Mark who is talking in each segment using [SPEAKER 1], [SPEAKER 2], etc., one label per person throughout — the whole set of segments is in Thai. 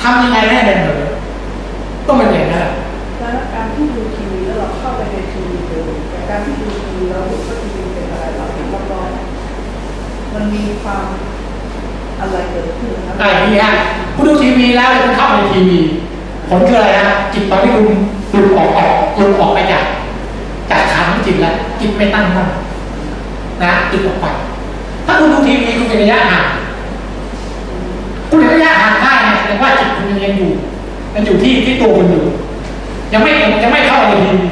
[SPEAKER 1] ทำยังไงให้เป็นเหมือนต้องเป็นอย่างนั้น
[SPEAKER 2] แล้วการที่ดูทีวีแล้วเราเข้าไปในทีวีเลยแต่การที่ดูทีวีเราเห็นว่าทีวีเป็นอะไรเราเห็นรอบๆมันมีความอะไรเกิดขึ้นนะ
[SPEAKER 1] อะไรอย่างนี้ฮะคุณดูทีวีแล้วคุณเข้าไปในทีวีผลคืออะไรฮะจิตตอนที่คุณหลุดออกออกหลุดออกไปจากจากฐานของจิตแล้วจิตไม่ตั้งมั่นนะจิตออกไปถ้าคุณดูทีวีคุณเป็นระยะห่างคุณเห็นระยะห่างได้เนี่ยแสดงว่าจิตคุณยังอยู่ยังอยู่ที่ที่ตัวคุณอยู่ ยังไม่ยังไม่เข้าไปในทีวี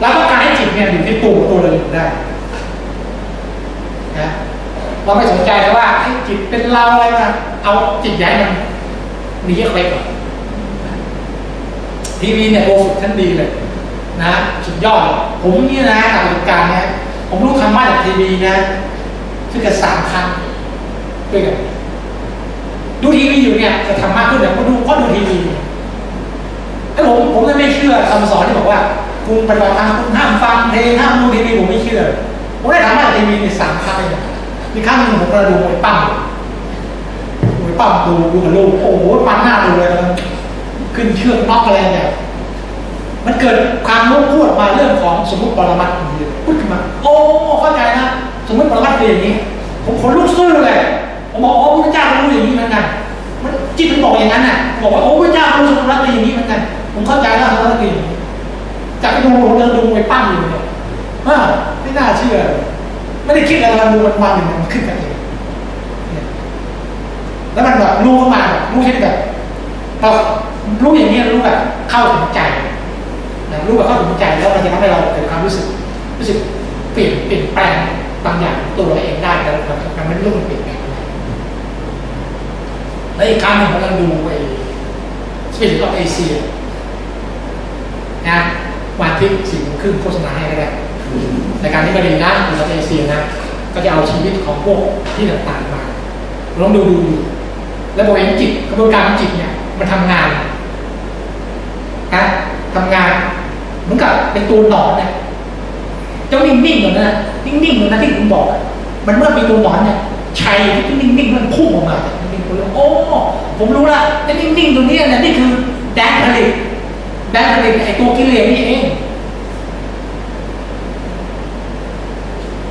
[SPEAKER 1] เราต้องการให้จิตเนี่ยอยู่ที่ตัวตัวเราอยู่ได้นะเราไม่สนใจแต่ว่าให้จิตเป็นเราอะไรมาเอาจิตย้ายมันหนีออกไปก่อนทีวีเนี่ยโอ้ฝึกชั้นดีเลย นะสุดยอด ผมนี่นะกับเหตุการณ์เนี้ยผมรู้ธรรมะจากทีวีนะคือกันสามครั้งด้วยกัน ดูทีวีอยู่เนี่ยจะธรรมะขึ้นเนี่ยก็ดูก็ดูทีวีไอ้ผมผมจะไม่เชื่อคำสอนที่บอกว่าคุณปฏิบัติธรรมคุณห้ามฟังเพลงห้ามดูทีวีผมไม่เชื่อผมได้ธรรมากทีวีในสามครั้งเลยมีครั้งหนึ่งผมกระดูมวยปั้มมวยปั้มดูดูกับลูกโอ้โหปั้นหน้าดูเลยนะขึ้นเชือกน็อกอะไรเนี่ยมันเกิดความรู้พูดมาเรื่องของสมมติปรมัตถ์พูดขึ้นมาโอ้เข้าใจนะสมมติปรมัตถ์เป็นอย่างนี้ ผมขนลุกสู้เลย ผมบอกโอ๋อพระเจ้ารู้อย่างนี้เหมือนกันมันจิตมันบอกอย่างนั้นน่ะบอกว่าโอ้พระเจ้ารู้สมมติปรมัตถ์เป็นอย่างนี้เหมือนกัน ผมเข้าใจแล้วสมรักอย่างนี้จากไปดูเดินดูไปปั้มอยู่เนี่ยอ่าไม่น่าเชื่อ ไม่ได้คิดอะไรเราดูวันวันหนึ่งมันขึ้นกันเองแล้วมันแบบรู้เข้ามาแบบรู้เช่นแบบเรารู้อย่างนี้รู้แบบเข้าถึงใจนะรู้ว่าเข้าถึงใจแล้วมันจะทำให้เราเกิดความรู้สึกรู้สึกเปลี่ยนเปลี่ยนแปลงบางอย่างตัวเราเองได้แต่เรามันไม่รู้มันเปลี่ยนแปลง แล้วอีกครั้งหนึ่งผมกำลังดูไอ้สปิริตออฟเอเชียนะวันที่สี่โมงครึ่งโฆษณาให้ก็ได้ในการที่มาเรียนนะอยู่กับเอเชียนะ ก็จะเอาชีวิตของพวกที่ต่างๆมาลองดูดูดูแล้วบอกเองจิตกระบวนการของจิตเนี่ยมันทำงานนะทำงานเหมือนกับเป็นตัวหนอนเนี่ยเจ้านิ่งๆอยู่นะนิ่งๆอยู่นะที่ผมบอก มันเมื่อมีตัวหนอนเนี่ยชัยที่นิ่งๆมันพุ่งออกมาจากนิ่ง ๆตัวโอ้ผมรู้ละไอ้นิ่งๆตัวนี้เนี่ยนี่คือแดนผลิตแดนผลิตไอ้ตัวกิเลสนี่เอง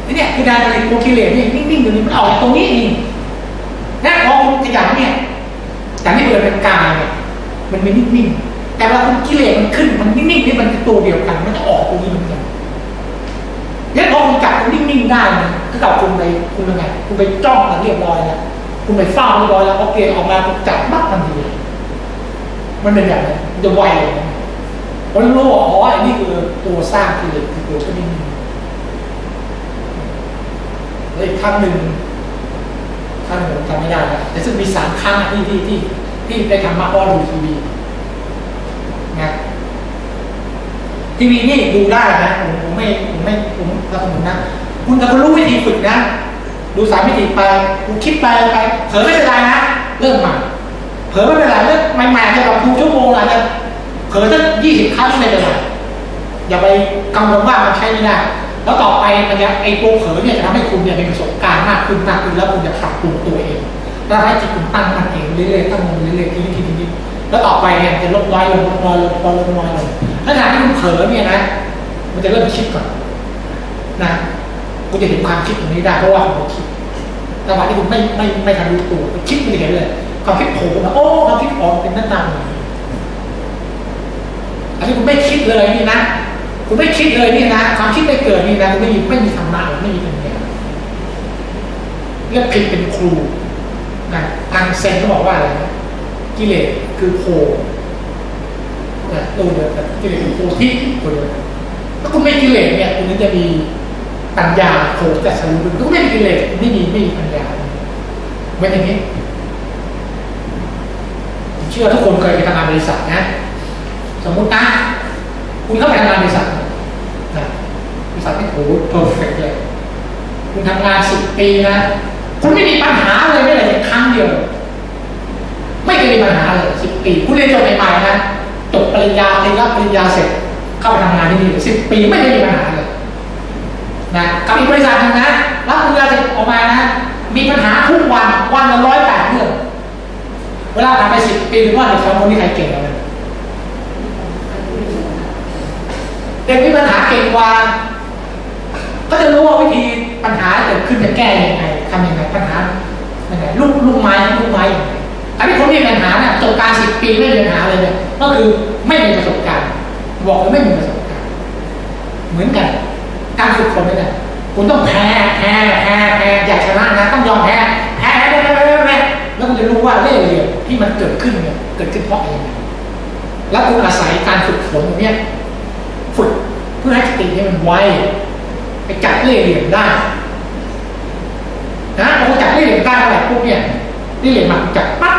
[SPEAKER 1] นี่เนี่ยคือแดนผลิตตัวกิเลสนี่นิ่งๆตัวนี้มันออกจาตรงนี้เองนะพอคุณขยันเนี่ยแต่นี่เปิดเป็นกายเนี่ยมันไม่นิ่งๆแต่เวลาคุณกิเลสมันขึ้นมันนิ่งๆนี่มันคือตัวเดียวกัน มันจะออกตรงนี้เหมือนกันเนี่ยพอคุณจับคุณนิ่งๆได้นะถ้าเกิดคุณไปคุณยังไงคุณไปจ้องมันเรียบร้อยแล้ว คุณไปเฝ้าเรียบร้อยแล้วโอเคออกมาจับมัดทันทีมันเป็นอย่างนั้นมันจะไวเลยนะเพราะรู้ว่าอ๋ออันนี้คือตัวสร้างกิเลสคือตัวก็นิ่งแล้วอีกครั้งหนึ่งครั้งหนึ่งผมจำไม่ได้แล้วแต่ซึ่งมีสามครั้งที่ที่ที่ที่ได้ทำมาพราะดูทีวีนะทีวีนี่ดูได้นะผมผมไม่ผมไม่ผมสนับสนุนนะคุณถ้าคุณรู้วิธีฝึกนะ ดูสามวิธีไปคุณคิดไปไปเผลอไม่เป็นไรนะเริ่มใหม่เผลอไม่เป็นไรเริ่มใหม่ๆจะแบบดูชั่วโมงอาจจะเผลอสักยี่สิบครั้งไม่เป็นไรอย่าไปกังวลว่ามันใช้ไม่ได้แล้วต่อไปมันจะไอ้ตัวเผลอเนี่ยจะทำให้คุณเนี่ยมีประสบการณ์มากขึ้นมากขึ้นแล้วคุณจะปรับปรุงตัวเองแล้วให้จิตคุณตั้งมันเองเรื่อยๆตั้งมันเรื่อยๆทีนี้ทีนี้แล้วต่อไปเนี่ยจะลดน้อยลงลดน้อยลดน้อยลงน้อยลงถ้าขณะที่คุณเผลอเนี่ยนะ มันจะเริ่มคิดก่อนนะ คุณจะเห็นความคิดตรงนี้ได้เพราะว่าคุณคิดแต่วันที่คุณไม่ไม่ไม่ทันรู้ตัวคิดไมันจะเห็นเลยความคิดโผล่มาโอ้ความคิดออกเป็นหน้าตาอันนี้คุณไม่คิดเลยนี่นะคุณไม่คิดเลยนี่นะความคิดไม่เกิดนี่นะคุณไม่มีไม่มีธรรมะไม่มีปัญญาเรียกผิดเป็นครูนะทางเซนเขาบอกว่าอะไรนะกิเลสคือโพนะตัวเดียวกันกิเลสคือโพที่ตัวเดียวถ้าคุณไม่กิเลสเนี่ยคุณจะมี ปัญญาโผล่แต่สรุปคุณไม่มีกิเลสไม่มีไม่มีปัญญาไม่อย่างนี้ผมเชื่อทุกคนเคยไปทำงานบริษัทนะ สมมุตินะคุณเข้าไปทำงานบริษัทนะบริษัทที่โอ้เพอร์เฟกเลยคุณทำงานสิบปีนะคุณไม่มีปัญหาเลยไม่เลยครั้งเดียว ไม่เคยมีปัญหาเลยสิบปี คุณเรียนจบใหม่ๆนะจบปริญญาเรียนรับปริญญาเสร็จ เข้าไปทำงานที่นี่สิบปีไม่เคยมีปัญหาเลย นะกับอีกบริษัทหนึ่งนะรับปริญญาเสร็จออกมานะ มีปัญหาทุกวันวันละร้อยแปดเรื่องเวลาผ่านไปสิบปีหรือว่าเด็กสองคนนี้ใครเก่งกว่ากันเด็กมีปัญหาเก่งกว่าก็จะรู้ว่าวิธีปัญหาเกิดขึ้นจะแก้ยังไงทำยังไงปัญหายังไงลูกลูกไม้ลูกไม้ยังไงอันนี้คนที่มีปัญหาเนี่ยประสบการณ์สิบปีไม่มีปัญหาเลยเนี่ยก็คือไม่มีประสบการณ์ บอกว่าไม่มีประสบการณ์ เหมือนกัน การฝึกคนนี่แหละคุณต้องแพ้แพ้แพ้แพ้อยากชนะนะต้องยอมแพ้แพ้แพ้แพ้แพ้แล้วคุณจะรู้ว่าเล่ห์เหลี่ยมที่มันเกิดขึ้นเนี่ยเกิดขึ้นเพราะอะไรแล้วคุณอาศัยการฝึกฝนตรงเนี้ยฝึกเพื่อให้สติเนี่ยมันไวไปจับเล่ห์เหลี่ยมได้นะพอจับเล่ห์เหลี่ยมได้อะไรพวกเนี่ยเล่ห์เหลี่ยมมาจับปั๊บ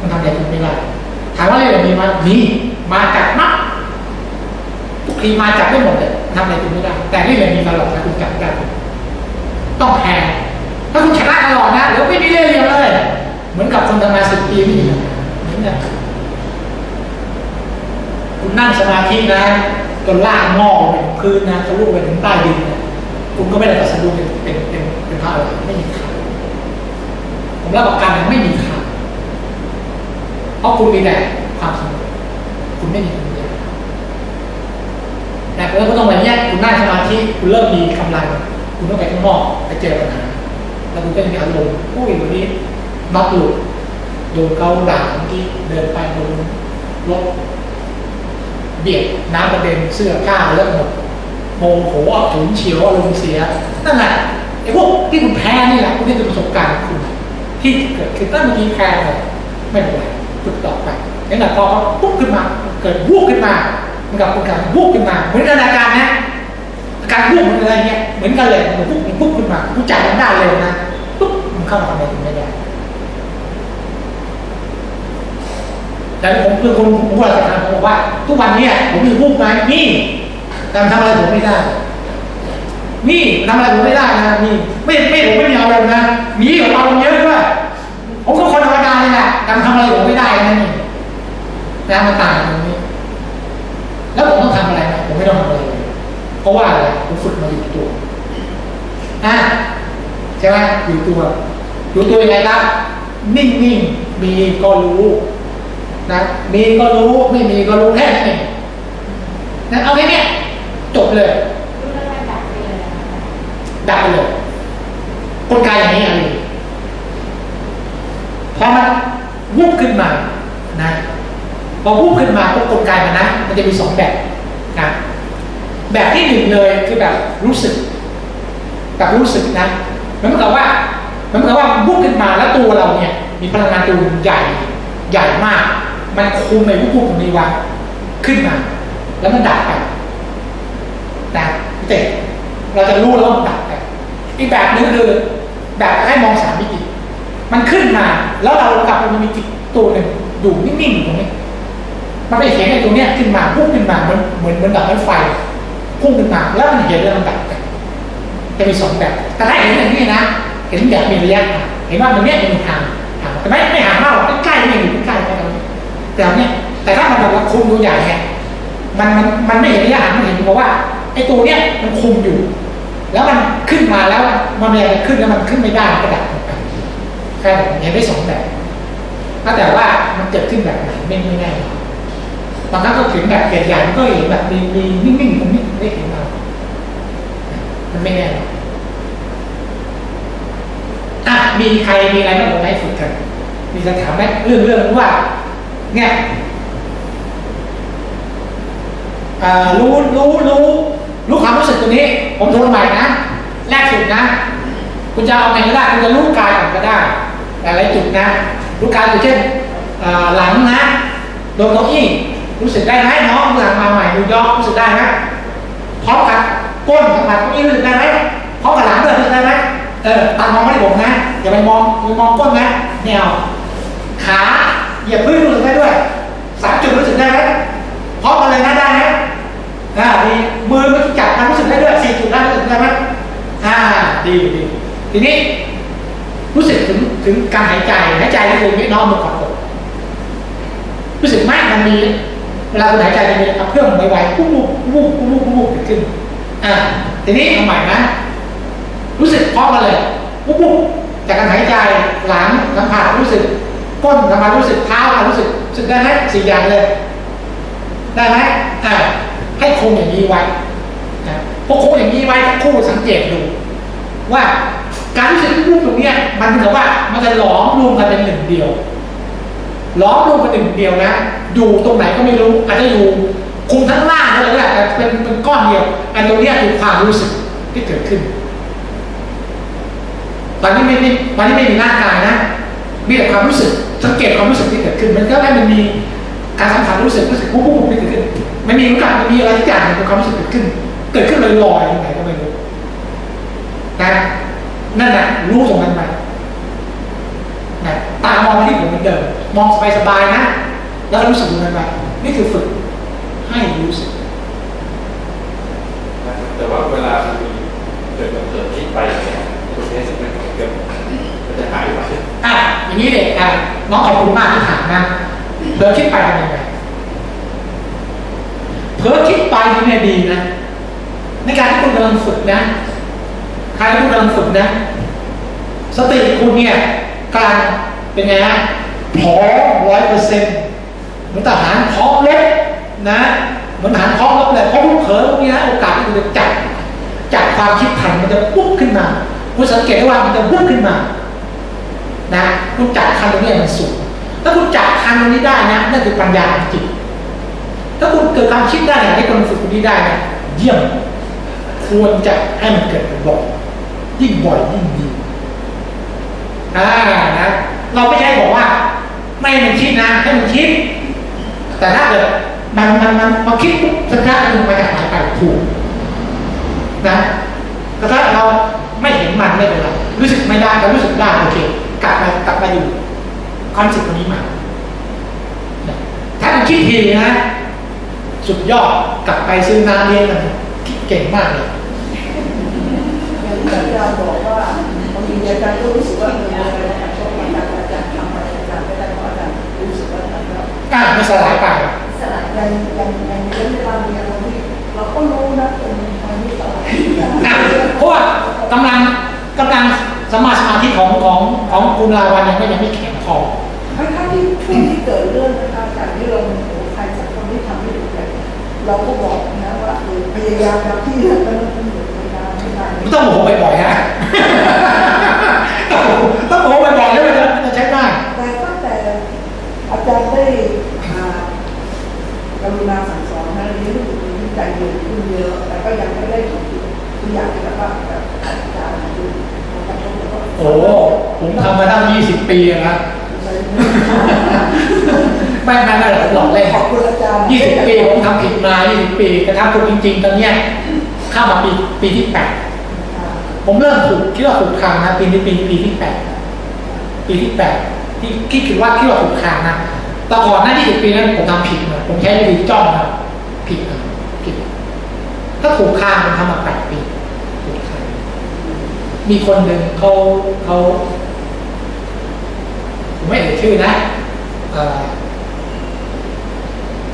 [SPEAKER 1] มันทำอะไรคุณไม่ได้ถามว่าเล่ห์เหลี่ยมมีมามีมาจากมัดทุกทีมาจับได้หมดเลย ทำอะไรคุณไม่ได้ แต่เล่เลยมีตลอดนะคุณจับได้ต้องแพ้ถ้าคุณชนะตลอดนะเดี๋ยวไม่มีเล่ห์เหลี่ยมเลย เหมือนกับคนทำงานสิบปีไม่มีเนกันคุณนั่งสมาธินะจนล่างงอกไปถึงพื้นนะทะลุไปถึงใต้ดินคุณก็ไม่ได้ตัดสรุปเป็นเป็นเป็นเป็นพระอรหันต์ไม่มีทางผมรับประกันเลยไม่มีทางเพราะคุณมีแต่ความสงบคุณไม่มี แต่แล้วก็ต้องแบบนี้คุณนั่งสมาธิคุณเริ่มมีกำลัง คุณต้องไปข้างนอกไปเจอปัญหาแล้วคุณก็จะมีอารมณ์อุ้ยวันนี้น็อตหลุดโดนเขาด่าเมื่อกี้เดินไปโดนรถเบียดน้ำกระเด็นเสื้อผ้าเริ่มหมดโมโหฉุนเฉียวอารมณ์เสียนั่นแหละไอ้พวกที่คุณแพ้นี่แหละพวกนี้เป็นประสบการณ์คุณที่เกิดขึ้นตั้งเมื่อกี้แพ้เลยไม่เป็นไรฝึกต่อไปนี่แหละพอเขาปุ๊บขึ้นมา เกิดวูบขึ้นมา มือนกับคุณการวูบขึ้นมา เหมือนกันอาการนะอาการวูบมันอะไรเงี้ยเหมือนกันเลยมันปุ๊บมันปุ๊บขึ้นมาผู้จับมันได้เร็วนะปุ๊บมันเข้ามาทำอะไรถึงไม่ได้แต่ผมคือคนผมว่าจะทำผมบอกว่า ทุกวันเนี้ผมมีรูปไหมนี่แต่ทำอะไรผมไม่ได้ นี่ทำอะไรผมไม่ได้นะนี่ไม่ไม่ผมไม่มีอารมณ์นะมีกับอารมณ์เยอะด้วยผมก็คนธรรมดาเลยแหละแต่ทำอะไรผมไม่ได้นะนี่นะมันต่าง ว่าอะไรผมฝึกมาอยู่ตัวอะใช่ไหมอยู่ตัว อยู่ตัวยังไงครับ นิ่งๆมีก็รู้นะมีก็รู้ไม่มีก็รู้แค่นั้นเองนะเอาแค่เนี้ยจบเลย
[SPEAKER 3] ดับไปเลย
[SPEAKER 1] กลไกอย่างนี้อะไรพอมันวุบขึ้นมานะพอวุบขึ้นมาปุ๊บกลไกมันนะมันจะมีสองแบบ แบบที่หนึ่งเลยคือแบบรู้สึกแบบรู้สึกนะมันเหมือนกับว่ามันเหมือนกับว่าวุบขึ้นมาแล้วตัวเราเนี่ย มีพลังงานตัวใหญ่ใหญ่มาก มันคุมไอ้วุบๆตรงนี้ไว้ขึ้นมา แล้วมันดับไปนะเจ็เราจะรู้แล้วมันดับไปอีกแบบหนึงคือแบบให้มองสามมิติ มันขึ้นมา แล้วเรากลับไปมีจิตตัวหนึ่งอยู่นิ่งๆอยู่ตรงนี้ มันไปเห็นไอ้ตัวเนี้ยขึ้นมาพุ่งขึ้นมาเหมือนเหมือนเหมือนดับไฟ พุ่งขึ้นมาแล้วมันเห็นแล้วมันดับจะมีสองแบบแต่ถ้าเห็นอย่างนี้นะ เห็นแบบมีระยะห่างเห็นว่ามันเนี้ยมีทางห่างแต่ไม่ไม่ห่างมากหรอกใกล้ๆนี่อยู่ใกล้ๆแค่ตรงนี้แต่อันเนี้ยแต่ถ้ามันแบบว่าคุมตัวใหญ่เนี่ยมันมันมันไม่เห็นระยะห่างมันเห็นเพราะว่าไอ้ตัวเนี้ยมันคุมอยู่ แล้วมันขึ้นมาแล้วมันมีอะไรขึ้นแล้วมันขึ้นไม่ได้ก็ดับไปแค่แบบเห็นได้สองแบบถ้าแต่ว่ามันเกิดขึ้นแบบไหนไม่ไม่แน่ บางครั้งก็ถึงแบบใหญ่ๆมันก็เห็นแบบมีมีนิ่งๆตรงนี้ไม่เห็นเรามันไม่แน่หรอกอะมีใครมีอะไรบ้างผมให้ฝึกกันมีจะถามไหมเรื่องเรื่องว่าเนี่ยอ่รู้รู้รู้รู้ความรู้สึกตัวนี้ ผมทวนใหม่นะแรกสุดนะ คุณจะเอาไงก็ได้คุณจะรู้กายก่อนก็ได้แต่หลายจุดนะ รู้กายอย่างเช่นหลังนะโดนเก้าอี้ รู้สึกได้ไหมน้องเมื่อมาใหม่ดูยอกรู้สึกได้ไหมพร้อมกับก้นสัมผัสเก้าอี้รู้สึกได้ไหมพร้อมกับหลังด้วยรู้สึกได้ไหมเออตามองไม่ได้ผมนะอย่าไปมองอย่าไปมองก้นนะไม่เอาขาเหยียบพื้นรู้สึกได้ด้วยสามจุดรู้สึกได้ไหมพร้อมกันเลยนะได้ไหมอ่าดีมือมื่อจับมันรู้สึกได้ด้วยสี่จุดได้รู้สึกได้ไหมอ่าดีดีทีนี้รู้สึกถึงถึงการหายใจหายใจก็คือไม่น้อมมือก่อนอกรู้สึกไหมมันมี เวลาคุณหายใจจะมีกระเพื่อมไวๆปุ๊บปุ๊บปุ๊บปุ๊บปุ๊บปุบเกิดขึ้นอ่าทีนี้เอาใหม่นะ รู้สึกพร้อมกันเลยปุ๊บปุ๊บจากการหายใจหลังสัมผัสรู้สึกก้นทำไมรู้สึกเท้าทำไมรู้สึกรู้สึกได้ไหมสี่อย่างเลย ได้ไหมอ่าให้คงอย่างนี้ไว้นะพอคงอย่างนี้ไว้ทั้งคู่สังเกตดู ว่าการรู้สึกรูปตรงนี้มันเหมือนกับว่ามันจะหลอมรวมกันเป็นหนึ่งเดียว ล้อมรวมกันหนึ่งเดียวนะ อยู่ตรงไหนก็ไม่รู้ อาจจะอยู่คุมทั้งล่างเลยแหละแต่เป็นเป็นก้อนเดียวไอ้ตรงเนี้คือความรู้สึกที่เกิดขึ้น ตอนนี้ไม่ไม่ตอนนี้ไม่มีร่างกายนะ มีแต่ความรู้สึก สังเกตความรู้สึกที่เกิดขึ้น มันก็ให้มันมีการสัมผัสรู้สึกรู้สึกปุ๊บปุ๊บปุ๊บที่เกิดขึ้นมันมีโอกาสมันมีอะไรที่อย่างเป็นความรู้สึกเกิดขึ้น เกิดขึ้นลอยลอยๆตรงไหนก็ไม่รู้นะนั่นแหละรู้ตรงนั้นไป ตามองที่ผมเหมือนเดิมมองสบายๆนะ แล้วก็รู้สึกตรงนั้นไปนี่คือฝึกให้รู้สึก
[SPEAKER 4] แต่ว่าเวลามันมีเกิดมันเกิดที่ไปเนี่ยตัวนี้สิ่งมันเกิดมันจะหายไป
[SPEAKER 1] อะอย่างนี้เด็กอะน้องขอบคุณมากที่ถามนะเผลอคิดไปทำยังไงเผลอคิดไปนี่เนี่ยดีนะ ในการที่คุณกำลังฝึกนะใครที่คุณกำลังฝึกนะ สติคุณเนี่ยกำลัง เป็นไงฮะพร้อมร้อยเปอร์เซ็นต์เหมือนทหารพร้อมรบนะเหมือนทหารพร้อมรบเลยเพราะคุณเผลอตรงนี้นะโอกาสที่คุณจะจับจับความคิดทันมันจะปุ๊บขึ้นมาคุณสังเกตได้ว่ามันจะปุ๊บขึ้นมานะคุณจับคันตรงนี้มันสูงถ้าคุณจับคันตรงนี้ได้นะนั่นคือปัญญาของจิตถ้าคุณเกิดความคิดได้อย่างที่คุณฝึกตรงนี้ได้นะเยี่ยมควรจะให้มันเกิดบ่อยยิ่งบ่อยยิ่งดีอ่านะ เราไม่ใช่บอกว่า ไม่ให้มันคิดนะให้มันคิด แต่ถ้าเกิดมันมันมันพอคิดปุ๊บสัญญาณมันมาจากหายไปถูกนะแต่ถ้าเราไม่เห็นมันไม่เป็นไรรู้สึกไม่ได้ก็รู้สึกได้โอเคกลับมากลับมาอยู่ความรู้สึกตรงนี้มาถ้ามันคิดทีนะสุดยอดกลับไปซื้อน้ำเลี้ยงมันคิดเก่งมากเลย
[SPEAKER 2] อย่างที่อาจารย์บอกว่าบางทีอาจารย์ก็รู้สึกว่าเออ ก
[SPEAKER 1] ล้าไม่สลายไป
[SPEAKER 2] สลายยังยังยังเรื่องเวลามีอะไรที่เราก็รู้นะเป็นมันไม่สลาย
[SPEAKER 1] เพราะว่ากำลังกำลังสมาสมาธิของของของคุณลาวันยังไม่ยังไม่แข็งพอ
[SPEAKER 2] ทั้งที่ช่วงที่เกิดเรื่องนะคะอาจารย์ที่เราโอ้ใครสักคนที่ทำไม่ถูกใจเราก็บอกนะว่าพยายามทำที่นั่นก็ต้องหยุดไม่ได้ไม่ได้
[SPEAKER 1] ไม่ต้องโมโหบ่อยๆฮะ ต้องโมโหบ่อยๆแล้วมันจะมันจะใช้ได้
[SPEAKER 2] แต่ตั้งแต่อาจารย์ได้อ่ากรุณาสั่งสอนนะเรียนรู้สึกมีใจเย็นขึ้นเยอะ แต่ก็ยังไม่ได้ถูกทุกอย่างแล้วก็แบบอาจารย์คืออาจารย์ก็
[SPEAKER 1] โอ้ผมทำมาตั้ง20 ปีอะนะไม่ไม่ไม่หรอกหลอกเล่น
[SPEAKER 2] ขอบคุณอาจารย์
[SPEAKER 1] 20ปีผมทำผิดมา20ปีแต่ทำถูกจริง ๆ ตอนเนี้ยเข้ามาปีปีที่8ผมเริ่มถูกคิดว่าถูกทางนะปีนี้ปีปีที่8ปีที่8ที่คิดคิดว่าคิดว่าถูกทางนะแต่ก่อนหน้า20ปีนั้นผมทำผิดนะผมใช้วิธีจ้องนะผิดนะผิด ถ้าถูกทางผมทำมา8ปีถูกทางมีคนหนึ่งเขาเขาผม ไม่เอ่ยชื่อนะเอ่อ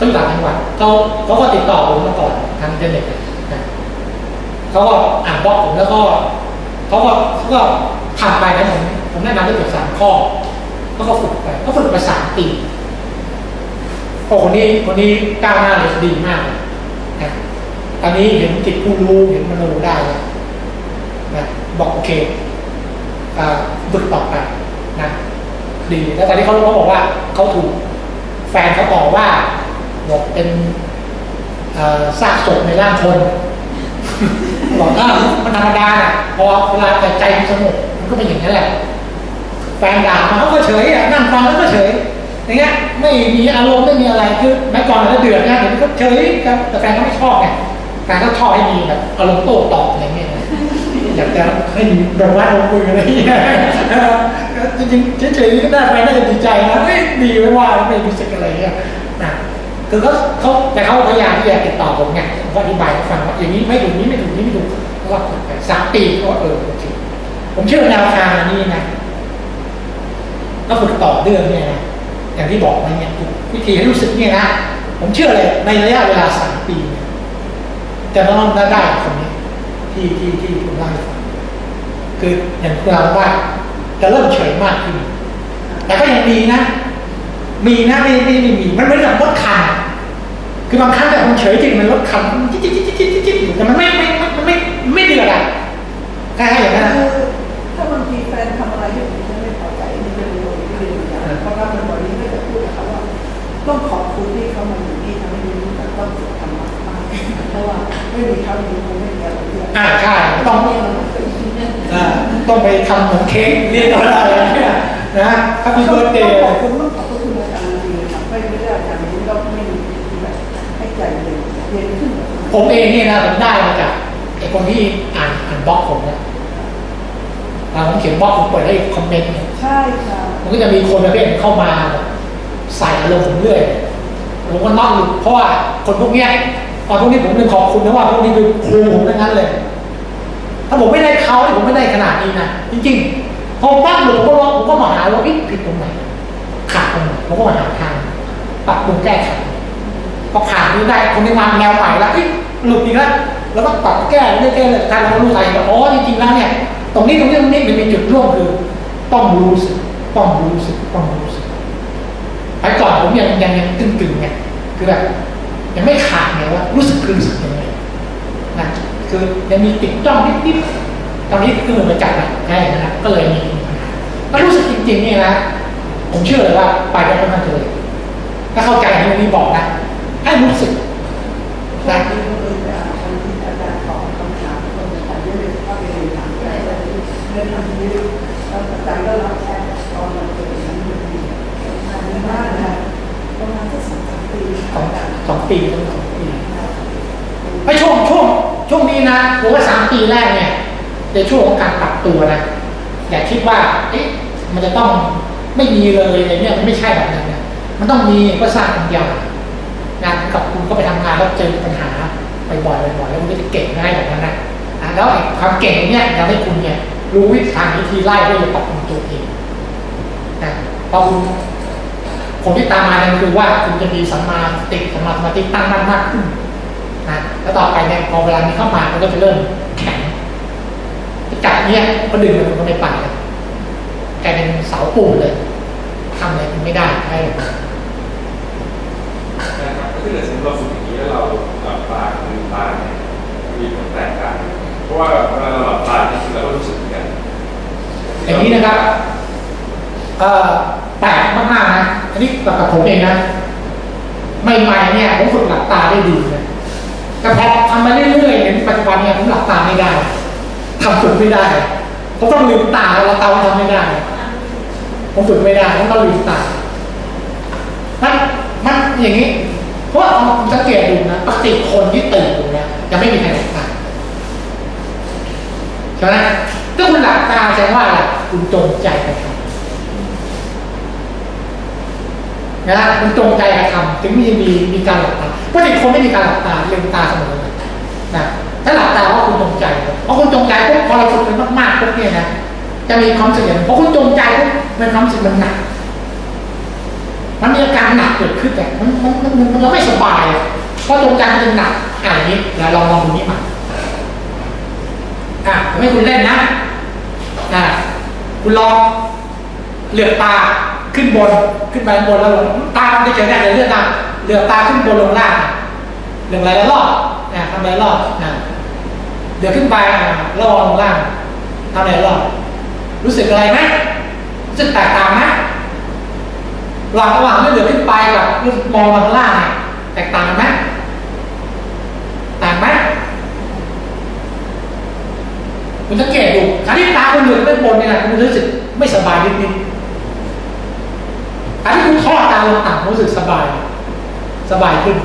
[SPEAKER 1] ตั้งต่างจังหวัดเขาเขาก็ติดต่อผมมาก่อนทางเทอร์เน็ตนะเขาก็อ่านบล็อกผมแล้วก็เขาก็เขาก็ทำไปนะผมผมแนะนำได้เกือบสามข้อเขาก็ฝึกไปเขาฝึกไปสามปีโอ้คนนี้คนนี้ก้าวหน้าเลยดีมากนะตอนนี้เห็นจิตผู้รู้เห็นมโนได้นะบอกโอเคฝึกต่อไป ดี แล้วตอนนี้เขาเขาบอกว่าเขาถูกแฟนเขาบอกว่าบอกเป็นซากศพในร่างคนบอกว่ามันธรรมดาน่ะพอเวลาแต่ใจมันสงบมันก็เป็นอย่างนั้นแหละ แฟนด่ามาเขาก็เฉยอะนั่งฟังแล้วก็เฉยอย่างเงี้ยไม่มีอารมณ์ไม่มีอะไรคือแม้ก่อนเราจะเดือดนะเดี๋ยวก็เฉยแต่แฟนเขาไม่ชอบไงแฟนเขาชอบให้มีแบบอารมณ์โต้ตอบอะไรเงี้ยอยากจะให้ดอกไม้ลงมืออะไรอย่างเงี้ย จริงๆเฉยๆก็ได้แฟนน่าจะดีใจนะไม่ดีไม่ว่าไม่รู้สึกอะไรเงี้ยนะคือเขาเขาแต่เขาพยายามที่จะติดต่อผมไงผมก็อธิบายให้ฟังว่าอย่างนี้ไม่ถูกนี้ไม่ถูกนี้ไม่ถูกเขาก็ฝึกปสามปีก็เออโอเคผมเชื่อแนวทางนี้นะก็ฝึกต่อเนื่องเนี่ยนะอย่างที่บอกไปเนี่ยวิธีให้รู้สึกเนี่ยนะผมเชื่อเลยในระยะเวลาสามปีเนี่ยจะต้องได้ได้คนนี้ที่ที่ที่ผมเล่าให้ฟังคืออย่างเราว่า จะเริ่มเฉยมากขึ้น แต่ก็ยังมีนะ มีนะไม่ไม่มีมันเหมือนกับรถคันคือบางครั้งแต่มันเฉยจริงมันรถคันจิ๊ดจิ๊ดจิ๊ดจิ๊ดจิ๊ด
[SPEAKER 2] ทำเหมือน
[SPEAKER 1] เค้กเรียนอะไรเนี่ยนะถ้ามีเบิร์ดเดย์
[SPEAKER 2] ขอบคุณต้องขอบคุณอาจารย์ดีค่ะไม่ไม่ได้อาจารย์นี้ก็ไม่มีแบบให้ใจเย็นเย็นขึ้น
[SPEAKER 1] ผมเองเนี่ยนะผมได้มาจากไอ้คนที่อ่านอ่านบล็อกผมเนะอ่าผมเขียนบล็อกผมเปิดให้คอมเมนต์เนี่ย
[SPEAKER 2] ใช่ค่ะ
[SPEAKER 1] มันก็จะมีคนประเภทเข้ามาใส่อารมณ์ผมเรื่อยผมก็นอกหลุดเพราะว่าคนพวกเนี้ยตอนพวกนี้ผมเป็ขอบคุณนะว่าพวกนี้คือครูผมทั้งนั้นเลย ถ้าผมไม่ได้เขาผมไม่ได้ขนาดนี้นะจริงๆพอบ้านหลุดผมก็ร้องผมก็มาหาว่าผิดผิดตรงไหนขาดตรงไหนผมก็มาหาทางปรับปรุงแก้ไขพอผ่านนี้ได้คนที่มาแนวใหม่แล้วเอ้ยหลุดอีกแล้วแล้วก็ปรับแก้เรื่อยๆเลยการเรารู้ใจว่าอ๋อจริงๆแล้วเนี่ย ตรงนี้ตรงนี้ตรงนี้มันมีจุดร่วมคือต้องรู้สึกต้องรู้สึกต้องรู้สึกไอ้ก่อนผมยังยังยังตึงตึงๆไงคือแบบยังไม่ขาดไงว่ารู้สึกคือรู้สึกยังไงนะ คือยังมีติดจ้องนิดๆตอนนี้คือมันจับนะใช่นะครับก็เลยมีถ้ารู้สึกจริงๆนี่นะผมเชื่อเลยว่าไปได้ไม่มากเลยถ้าเข้าใจที่วันนี้บอกนะให้รู้สึกนะ
[SPEAKER 2] ที่คนอื่นจะคนที่อาจารย์ตอบคำถามคนอาจารย์ไม่ได้เข้าไปเรียนถามอะไรเลยเรียนทำนี้แล้วอาจารย์ก็รับแทนตอนมันเกิดนั้นมันมีทำไม่ได้นะประมาณสักสองสามปี
[SPEAKER 1] สอง
[SPEAKER 2] อาจารย์
[SPEAKER 1] สองปีต้งสองปีไอ้ช่วงช่วง ช่วงนี้นะผมว่าสามปีแรกเนี่ยในช่วงของการปรับตัวนะอย่าคิดว่าเอ๊ะมันจะต้องไม่มีเลยอะไรเนี่ยมันไม่ใช่แบบนั้นนะมันต้องมีก็สร้างปัญญานะกับคุณก็ไปทำงานแล้วเจอปัญหาบ่อยๆบ่อยๆแล้วมันก็จะเก่งง่ายแบบนั้นนะแล้วไอ้ความเก่งเนี่ยทำให้คุณเนี่ยรู้วิธีทางวิธีไล่เพื่อจะปรับปรุงตัวเองนะพอคุณผลที่ตามมาเนี่ยคือว่าคุณจะมีสัมมาสติสัมมาสมาธิตั้งมั่นมากขึ้น นะแล้วต่อไปเนี่ยพอเวลานี้เข้ามามันก็จะเริ่มแข็งจากเนี้ยก็ดึงมันก็ไม่ไปแล้วกลายเป็นเสาปูนเลยทำอะไรมันไม่ได้ไม่หรอก
[SPEAKER 4] นะครับก็คือสมมติเราฝึกอย่างนี้แล้วเราหลับตากับลืมตาเนี่ยมีผลแตกต่างกันเพราะว่าเวลาเราหลับตาเนี่ยเราก็รู้สึกเหมือนกัน
[SPEAKER 1] อย่างนี้นะครับเอ่อแปลกมากๆนะอันนี้กับผมเองนะใหม่ๆเนี่ยผมฝึกหลับตาได้ดีเลย แต่พอทำมาเรื่อยๆในปัจจุบันเนี่ยผมหลับตาไม่ได้ทำฝึกไม่ได้ผมต้องลืมตาแล้วหลับตาทำไม่ได้ผมฝึกไม่ได้ผมต้องลืมตามันมันอย่างนี้ เพราะว่าผมสังเกตดูนะปกติคนที่ตื่นอยู่เนี่ยจะไม่มีใครหลับตาใช่ไหมถ้าคุณหลับตาแสดงว่าอะไรคุณจงใจกระทำนะคุณจงใจกระทำถึงมีมีมีการหลับตา ปกติคนไม่มีการหลับตาลืมตาเสมอเลยนะถ้าหลับตาเพราะคุณจงใจเพราะคุณจงใจปุ๊บพอเราฝึกไปมากๆปุ๊บเนี่ยนะจะมีความรู้สึกอย่างเพราะคุณจงใจปุ๊บมันความรู้สึกมันหนักมันมีอาการหนักเกิดขึ้นแต่มันมันมันมันเราไม่สบายอะเพราะตรงกลางมันจะหนักอ่าอย่างนี้เดี๋ยวลองลองดูนี่มาอะผมให้คุณเล่นนะอะคุณลองเหลือกตาขึ้นบนขึ้นไปบนแล้วลงตามันจะเฉยๆเนี่ยเดี๋ยเลือกตา ลือกตาขึ้นบนลงล่างเหลือกหลายรอบนะทำหลายรอบนะเดี๋ยวขึ้นไปอะล้วลงล่างทำหลายรอบรู้สึกอะไรไหมรู้สึกแตกต่างไหมหลังระหว่างเลื่อเหลือขึ้นไปกับมองมาข้างล่างแตกต่างไหมต่างไหมคุณสังเกตดูขาที่ตาคุณเหลือขึ้นบนเนี่ยนะคุณรู้สึกไม่สบายนิดๆขาที่คุณทอดตาลงต่ำรู้สึกสบาย สบายขึ้น